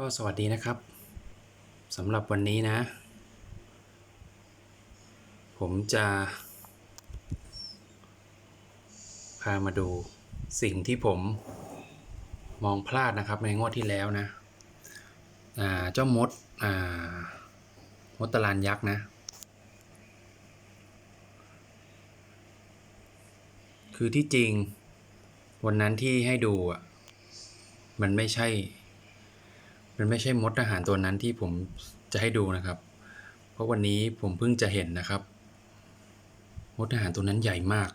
ก็สวัสดีนะครับสำหรับวันนี้นะ ผมจะ พามาดูสิ่งที่ผมมองพลาดนะครับในงวดที่แล้วนะเจ้ามดามดตารานยักษ์นะ คือที่จริงวันนั้นที่ให้ดูอะมันไม่ใช่ มันไม่ใช่มดทหารตัวนั้นที่ผมจะให้ดูนะครับ เพราะวันนี้ผมเพิ่งจะเห็นนะครับ มดทหารตัวนั้นใหญ่มาก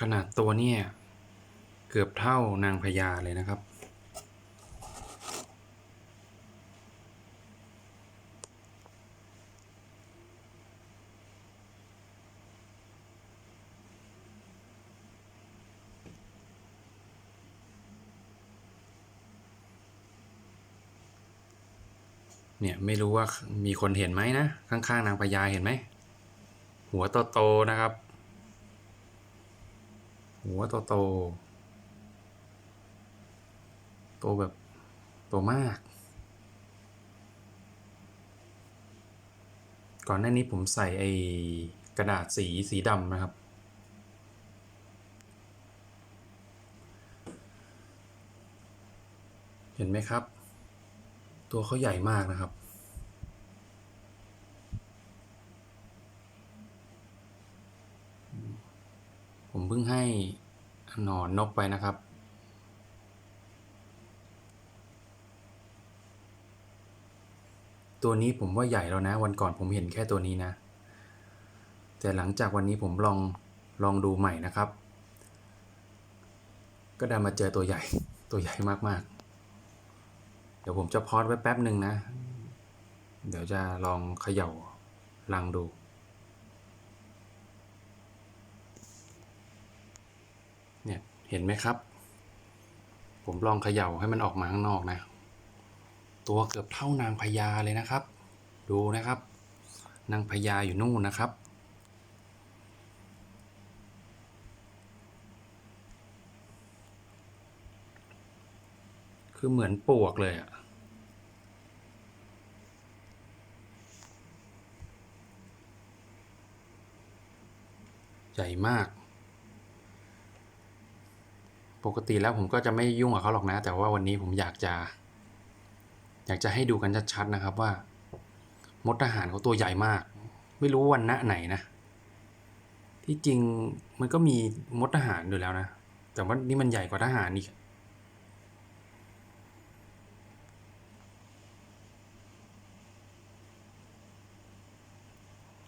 ขนาดตัวเนี่ยเกือบเท่านางพญาเลยนะครับ เนี่ยไม่รู้ว่ามีคนเห็นไหมนะ ข้างๆนางพญาเห็นไหม หัวโตๆนะครับ หัวโตโตโตแบบโตมาก ก่อนหน้านี้ผมใส่ไอ้กระดาษสีสีดำนะครับ เห็นไหมครับ ตัวเขาใหญ่มากนะครับ เพิ่งให้หนอนนกไปนะครับ ตัวนี้ผมว่าใหญ่แล้วนะ วันก่อนผมเห็นแค่ตัวนี้นะ แต่หลังจากวันนี้ผมลองลองดูใหม่นะครับ ก็ได้มาเจอตัวใหญ่ตัวใหญ่มากๆ เดี๋ยวผมจะพอดไว้แป๊บหนึ่งนะ เดี๋ยวจะลองเขย่าลังดู เห็นไหมครับ ผมลองเขย่าให้มันออกมาข้างนอกนะ ตัวเกือบเท่านางพญาเลยนะครับ ดูนะครับ นางพญาอยู่นู่นนะครับ คือเหมือนปวกเลยอะใหญ่มาก ปกติแล้วผมก็จะไม่ยุ่งกับเขาหรอกนะ แต่ว่าวันนี้ผมอยากจะ อยากจะให้ดูกันชัดๆนะครับว่า มดทหารเขาตัวใหญ่มาก ไม่รู้วันณะไหนนะ ที่จริงมันก็มีมดทหารอยู่แล้วนะ แต่ว่านี่มันใหญ่กว่าทหารอีก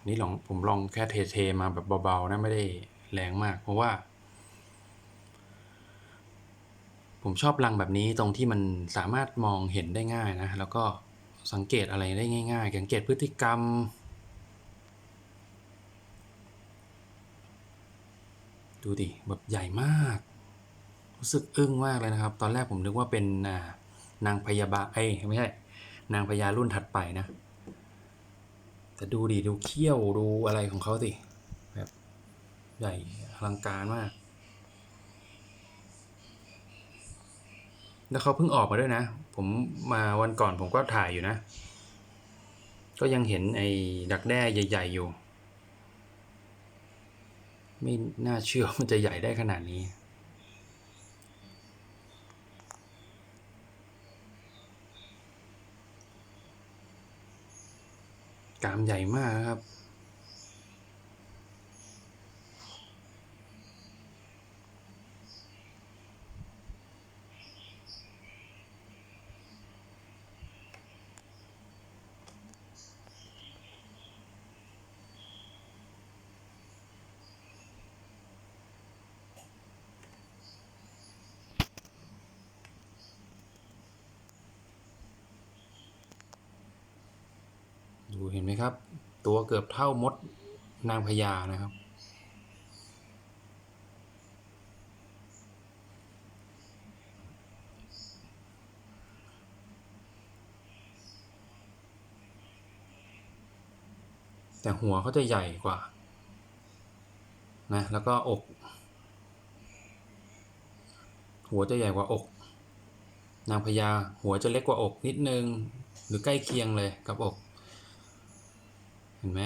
นี่ลองผมลองแค่เทเทมาแบบเบา ๆ นะ ไม่ได้แรงมาก เพราะว่า ผมชอบรังแบบนี้ตรงที่มันสามารถมองเห็นได้ง่ายนะ แล้วก็สังเกตอะไรได้ง่าย ๆ สังเกตพฤติกรรม ดูดิแบบใหญ่มาก รู้สึกอึ้งมากเลยนะครับ ตอนแรกผมนึกว่าเป็นนางพยาบาลเอ้ไม่ใช่ นางพญารุ่นถัดไปนะ แต่ดูดิดูเขี้ยวดูอะไรของเขาสิแบบใหญ่อลังการมาก แล้วเขาเพิ่งออกมาด้วยนะ ผมมาวันก่อนผมก็ถ่ายอยู่นะ ก็ยังเห็นไอ้ดักแด้ใหญ่ ๆ อยู่ ไม่น่าเชื่อมันจะใหญ่ได้ขนาดนี้ กามใหญ่มากครับ ห็นไหมครับ ตัวเกือบเท่ามดนางพญานะครับ แต่หัวเขาจะใหญ่กว่านะแล้วก็อก หัวจะใหญ่กว่าอก นางพญาหัวจะเล็กกว่าอกนิดนึง หรือใกล้เคียงเลยกับอก เห็นไหม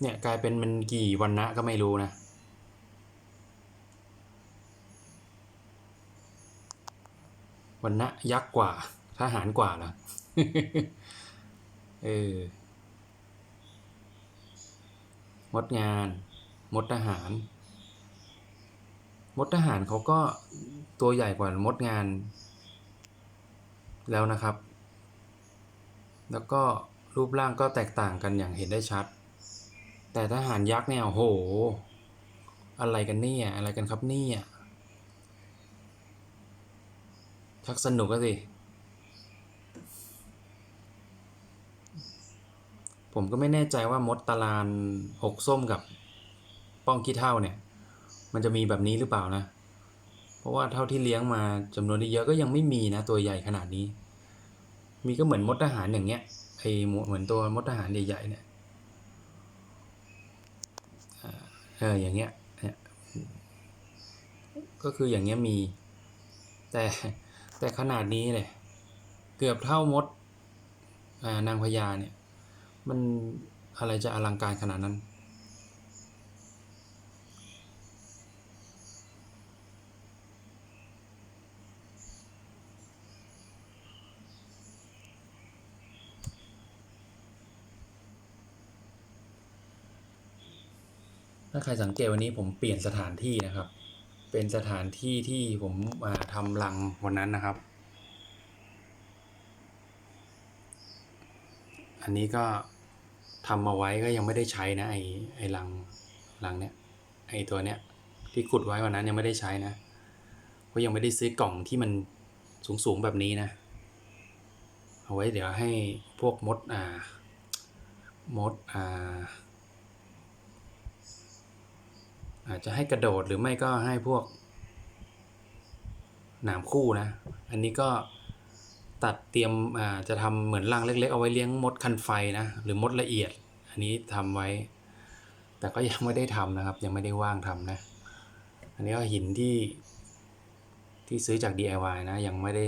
เนี่ยกลายเป็นมันกี่วันนะก็ไม่รู้นะ วันนะยักษ์กว่าทหารกว่าเหรอเออมดงาน มดทหาร มดทหารเขาก็ตัวใหญ่กว่ามดงานแล้วนะครับ แล้วก็รูปร่างก็แตกต่างกันอย่างเห็นได้ชัด แต่ทหารยักษ์เนี่ยโอ้โห อะไรกันเนี่ยอะไรกันครับเนี่ยชักสนุกก็สิ ผมก็ไม่แน่ใจว่ามดตารานหกส้มกับป้องขี้เท่าเนี่ย มันจะมีแบบนี้หรือเปล่านะ เพราะว่าเท่าที่เลี้ยงมาจำนวนที่เยอะก็ยังไม่มีนะ ตัวใหญ่ขนาดนี้ มีก็เหมือนมดทหารอย่างเงี้ยไอเหมือนตัวมดทหารใหญ่ๆเนี่ยเอออย่างเงี้ยเนี่ยก็คืออย่างเงี้ยมี แต่แต่ขนาดนี้เลยเกือบเท่ามดอ่านางพญาเนี่ย มันอะไรจะอลังการขนาดนั้น ถ้าใครสังเกตวันนี้ผมเปลี่ยนสถานที่นะครับ เป็นสถานที่ที่ผมมาทำรังวันนั้นนะครับ อันนี้ก็ทำมาไว้ก็ยังไม่ได้ใช้นะไอไอรังรังเนี้ยไอตัวเนี้ยที่ขุดไว้วันนั้นยังไม่ได้ใช้นะเพราะยังไม่ได้ซื้อกล่องที่มันสูงสูงๆแบบนี้นะ เอาไว้เดี๋ยวให้พวกมดอ่ามดอ่า อาจจะให้กระโดดหรือไม่ก็ให้พวกหนามคู่นะ อันนี้ก็ตัดเตรียมอ่าจะทำเหมือนรังเล็ก ๆ เอาไว้เลี้ยงมดคันไฟนะ หรือมดละเอียด อันนี้ทำไว้ แต่ก็ยังไม่ได้ทำนะครับ ยังไม่ได้ว่างทำนะ อันนี้ก็หินที่ที่ซื้อจาก DIY นะ ยังไม่ได้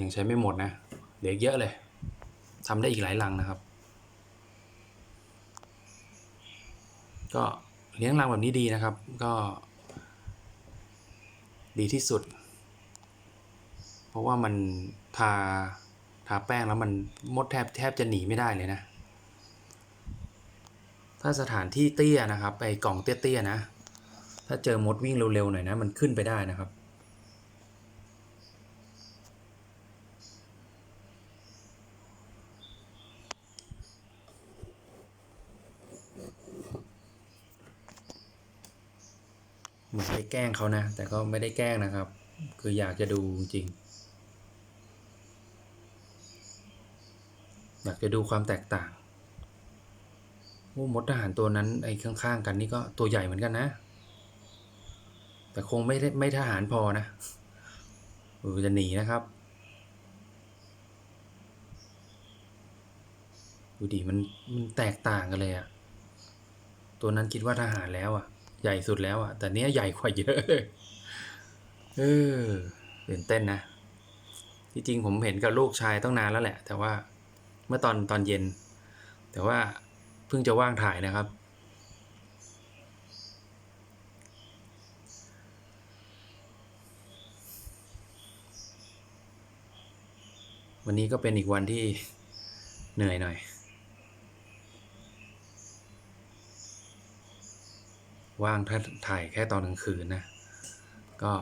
ยังใช้ไม่หมดนะเหลือเยอะเลยทำได้อีกหลายรังนะครับ ก็ เลี้ยงรังแบบนี้ดีนะครับ ก็ ดีที่สุด เพราะว่ามันทาทาแป้งแล้วมันมดแทบแทบจะหนีไม่ได้เลยนะ ถ้าสถานที่เตี้ยนะครับไอ้กล่องเตี้ยๆนะ ถ้าเจอมดวิ่งเร็วๆหน่อยนะ มันขึ้นไปได้นะครับ มือนไปแกล้งเขานะ แต่ก็ไม่ได้แกล้งนะครับ คืออยากจะดูจริง อยากจะดูความแตกต่างโอ้มดทหารตัวนั้นไอ้ข้างๆกันนี่ก็ตัวใหญ่เหมือนกันนะ แต่คงไม่ได้ไม่ทหารพอนะเออจะหนีนะครับดูดิมันมันแตกต่างกันเลยอะตัวนั้นคิดว่าทหารแล้วอะ ใหญ่สุดแล้วอะแต่เนี้ยใหญ่กว่าเยอะเลยเออตื่นเต้นนะที่จริงผมเห็นกับลูกชายต้องนานแล้วแหละ แต่ว่าเมื่อตอนตอนเย็น แต่ว่าเพิ่งจะว่างถ่ายนะครับ วันนี้ก็เป็นอีกวันที่เหนื่อยหน่อย ว่างถ้าถ่ายแค่ตอนกลางคืนนะ ก็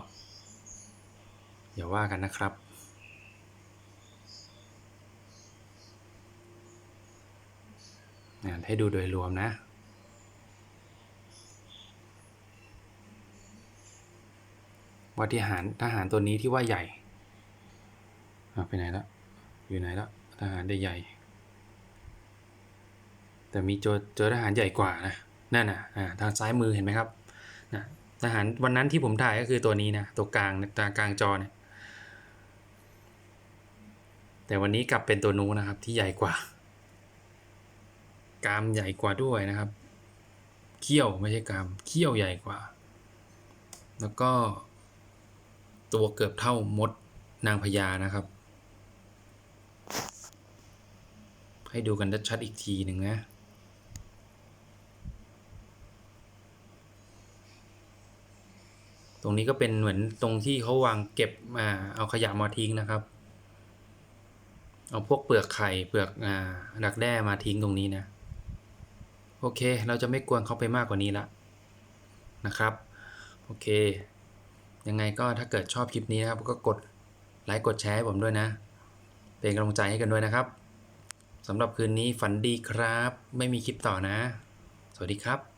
อย่าว่ากันนะครับ ให้ดูโดยรวมนะว่าที่หารทหารตัวนี้ที่ว่าใหญ่ไปไหนแล้วอยู่ไหนแล้วทหารได้ใหญ่ แต่มีเจอเจอทหารใหญ่กว่านะ นั่นนะอ่าทางซ้ายมือเห็นไหมครับนะทหารวันนั้นที่ผมถ่ายก็คือตัวนี้นะตัวกลางตากลางจอเนี่ยแต่วันนี้กลับเป็นตัวนู้นนะครับที่ใหญ่กว่ากามใหญ่กว่าด้วยนะครับเขี้ยวไม่ใช่กามเขี้ยวใหญ่กว่า แล้วก็ ตัวเกือบเท่ามดนางพญานะครับ ให้ดูกันชัดๆอีกทีหนึ่งนะ ตรงนี้ก็เป็นเหมือนตรงที่เขาวางเก็บอ่าเอาขยะมาทิ้งนะครับ เอาพวกเปลือกไข่เปลือกอ่าดักแด้มาทิ้งตรงนี้นะโอเค เราจะไม่กวนเขาไปมากกว่านี้ละนะครับ โอเค ยังไงก็ถ้าเกิดชอบคลิปนี้นะครับ ก็กดไลค์กดแชร์ให้ผมด้วยนะ เป็นกำลังใจให้กันด้วยนะครับสำหรับคืนนี้ฝันดีครับ ไม่มีคลิปต่อนะ สวัสดีครับ